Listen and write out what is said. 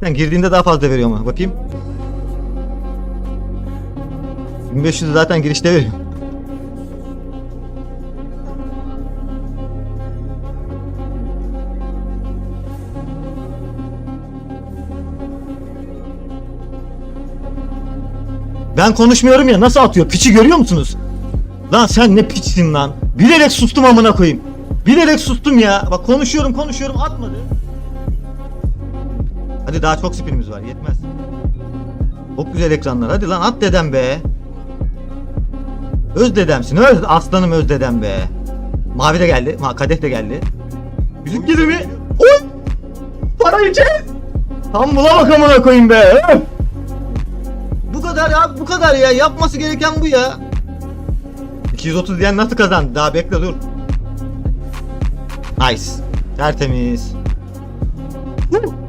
Zaten girdiğinde daha fazla veriyor ama. Bakayım. 1500'ü zaten girişte veriyor. Ben konuşmuyorum ya nasıl atıyor? Piçi görüyor musunuz? Lan sen ne piçsin lan? Bilerek sustum amına koyayım. Bilerek sustum ya. Bak konuşuyorum konuşuyorum atmadı. Hadi daha çok spinimiz var yetmez. Çok güzel ekranlar. Hadi lan at dedem be. Öz dedemsin. Öz aslanım öz dedem be. Mavi de geldi. Ma kadeh de geldi. Yüzük gelir mi? Oy! Para yiyeceğiz. Tam bula bak amına koyayım be. Bu kadar ya bu kadar ya. Yapması gereken bu ya. 230 diyen nasıl kazandı? Daha bekle dur. Nice. Tertemiz. Huh!